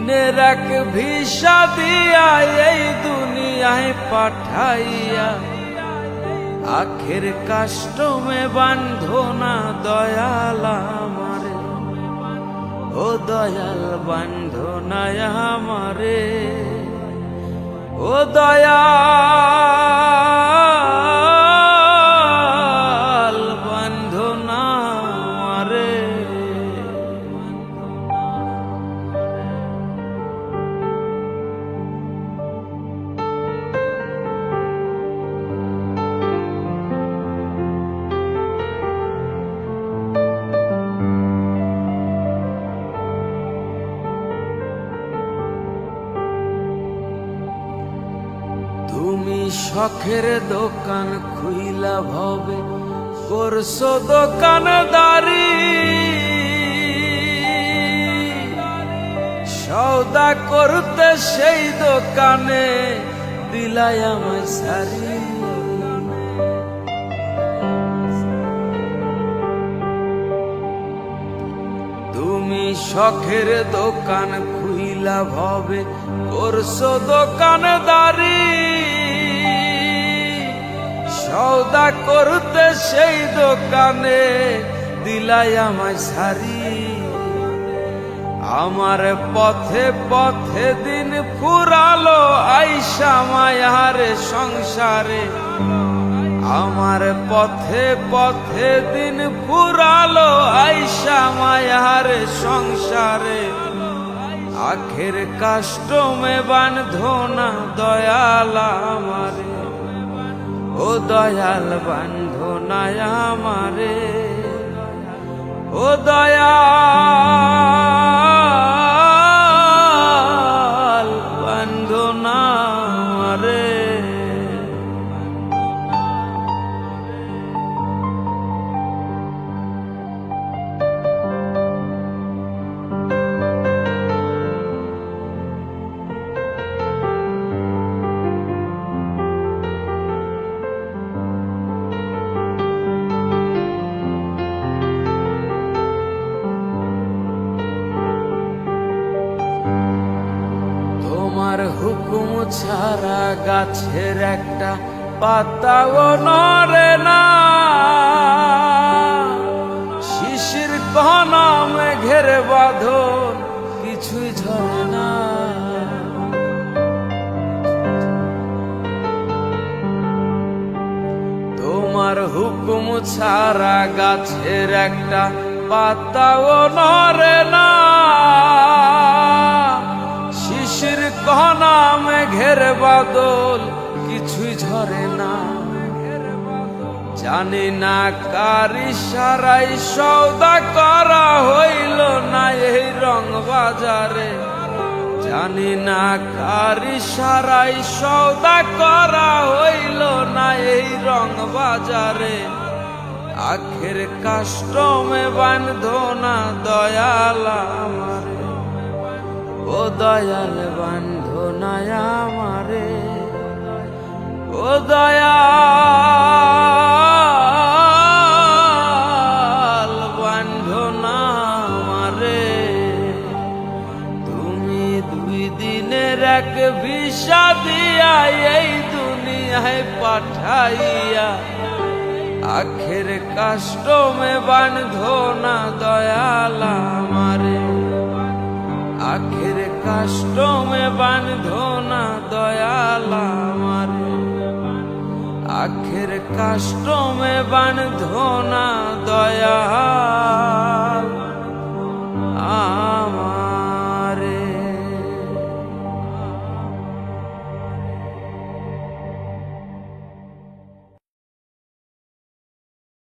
দিনের এক ভিসা দিয়া এই দুনিয়ায় পাঠাইয়া। আখের কাষ্টমে বান্ধো না দয়াল আমারে। ও দয়াল বান্ধো না আমারে। ও দয়াল তুমি শখের দোকান খুইলা ভবে, করছ দোকানদারি। সৌদা করতে সেই দোকানে দিলাই আমায় সারি তুমি শখের দোকান খুইলা ভবে, করছ দোকানদারি। সৌদা করতে সেই দোকানে দিলাই আমায় সারি আমার পথে পথে দিন ফুরালো আইসা মায়ারে সংসারে। আমার পথে পথে দিন ফুরালো আইসা মায়ারে সংসারে। আখের কাষ্টমে বান্ধো না দয়াল আমারে। ও দয়াল বন্ধু না আমারে ও দয়াল বন্ধু না আমারে তোমার হুকুম ছাড়া গাছের একটা পাতাও নড়ে না। শিশির কহনা মেঘের বাঁধন কিছুই ঝরে না। তোমার হুকুম ছাড়া গাছের একটা পাতাও নড়ে না। শিশির কহনা মেঘের বাদল, কিছুই ঝরে না। জানি না কার সারাই সৌদা করা হইল না এই রং বাজারে। জানি না কার সারাই সৌদা করা হইল না এই রং বাজারে। আখের কাষ্টমে বান্ধো না দয়াল আমারে। ও দয়াল বান্ধো না আমারে ও দয়াল বান্ধো না আমারে তুমি দুই দিনের এক ভিসা দিয়া এই দুনিয়ায় পাঠাইয়া, আখের কাষ্টমে বান্ধো না দয়াল আমারে। আখের কাষ্টমে বান্ধো না দয়াল মারে আখের কাষ্টমে বান্ধো না দয়াল